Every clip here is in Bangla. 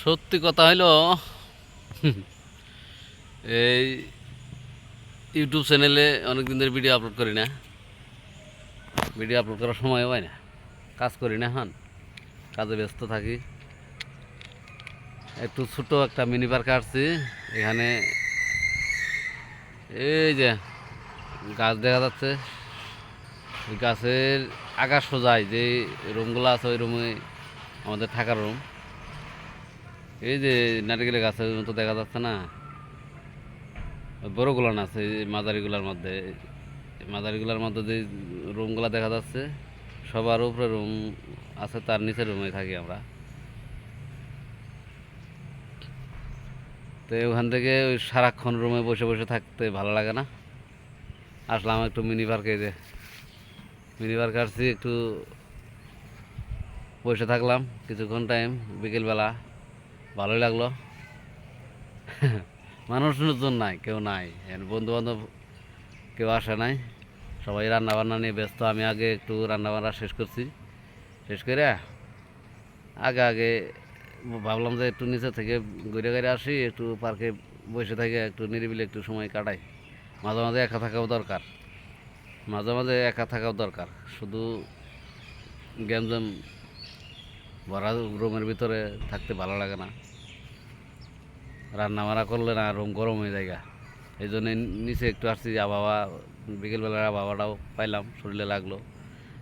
সত্যি কথা হলো, এই ইউটিউব চ্যানেলে অনেক দিন ধরে ভিডিও আপলোড করি না। ভিডিও আপলোড করার সময় হয় না। কাজ করি না, হন। কাজে ব্যস্ত থাকি। একটু ছোট একটা মিনি পার্ক আসছি। এখানে এই যে গাছ দেখা যাচ্ছে। গাছের আকাশ সোজায় যে রুমগুলো আছে, ওই রুমে আমাদের থাকার রুম এই যে নারিকেলের গাছের মতো দেখা যাচ্ছে না। ওই বড়গুলো না আছে এই মাঝারিগুলোর মধ্যে। এই মাঝারিগুলোর মধ্যে যে রুমগুলো দেখা যাচ্ছে, সবার উপরে রুম আছে, তার নিচে রুমে থাকি আমরা। তো ওখান থেকে ওই সারাক্ষণ রুমে বসে বসে থাকতে ভালো লাগে না। আসলাম একটু মিনি পার্কে যে। মিনি পার্কে আসছি, একটু বসে থাকলাম কিছুক্ষণ টাইম বিকেলবেলা। ভালোই লাগল। মানুষজন নাই, কেউ নাই। বন্ধু বান্ধব কেউ আসে নাই। সবাই রান্না বান্না নিয়ে ব্যস্ত। আমি আগে একটু রান্না বান্না শেষ করছি। শেষ করে আগে আগে ভাবলাম যে একটু নিচে থেকে ঘুরে ঘুরে আসি, একটু পার্কে বসে থেকে একটু নিরিবিলি একটু সময় কাটাই। মাঝে মাঝে একা থাকাও দরকার। মাঝে মাঝে একা থাকাও দরকার। শুধু গেম জেম ভরা রুমের ভিতরে থাকতে ভালো লাগে না। রান্না বান্না করলে না রুম গরম হয়ে যায়গা এই জন্য নিচে একটু আসছি আবহাওয়া বিকেলবেলার আবহাওয়াটাও পাইলাম, শরীরে লাগল।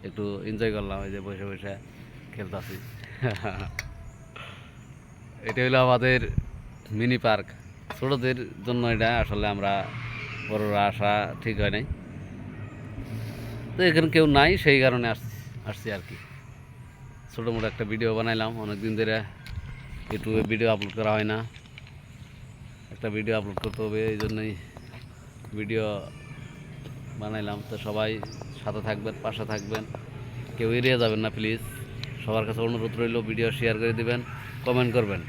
একটু এনজয় করলাম, এই যে বসে বসে খেলতেছি। এটা হলো আমাদের মিনি পার্ক ছোটোদের জন্য এটা, আসলে আমরা বড়রা আসা ঠিক হয় নাই। তো এখানে কেউ নাই, সেই কারণে আসছি আসছি আর কি। ছোটো মোটো একটা ভিডিও বানাইলাম অনেক দিন ধরে ইউটিউবে ভিডিও আপলোড করা হয় না। একটা ভিডিও আপলোড করতে হবে, এই জন্যই ভিডিও বানাইলাম। তো সবাই সাথে থাকবেন, পাশে থাকবেন। কেউ এড়িয়ে যাবেন না প্লিজ সবার কাছে অনুরোধ রইল ভিডিও শেয়ার করে দিবেন কমেন্ট করবেন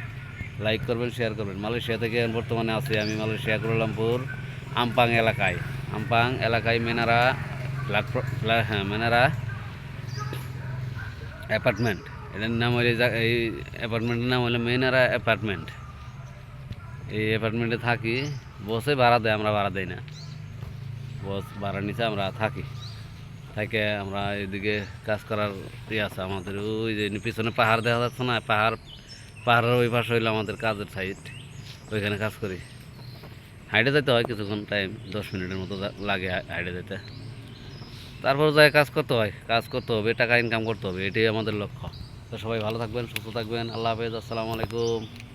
লাইক করবেন শেয়ার করবেন। মালয়েশিয়া থেকে বর্তমানে আছি, আমি মালয়েশিয়া কুয়ালালামপুর আমপাং এলাকায়। আমপাং এলাকায় মেনারা হ্যাঁ মেনারা অ্যাপার্টমেন্ট এটার নাম হলে এই অ্যাপার্টমেন্টের নাম হলো মেনারা অ্যাপার্টমেন্ট এই অ্যাপার্টমেন্টে থাকি। বসে ভাড়া দেয়, আমরা ভাড়া দেই না। বস, ভাড়া নিচে আমরা থাকি। থেকে আমরা এদিকে কাজ করার ইয়ে আছে আমাদের। ওই যে পিছনে পাহাড় দেখা যাচ্ছে না, পাহাড়, পাহাড়ের ওই পাশে হইল আমাদের কাজের সাইড ওইখানে কাজ করি। হাইটে যেতে হয় কিছুক্ষণ টাইম দশ মিনিটের মতো লাগে হা- হাইটে যেতে তারপর যায় কাজ করতে হয়, কাজ করতে হবে, টাকা ইনকাম করতে হবে, এটাই আমাদের লক্ষ্য। তো সবাই ভালো থাকবেন, সুস্থ থাকবেন, আল্লাহ হাফেজ, আসসালামু আলাইকুম।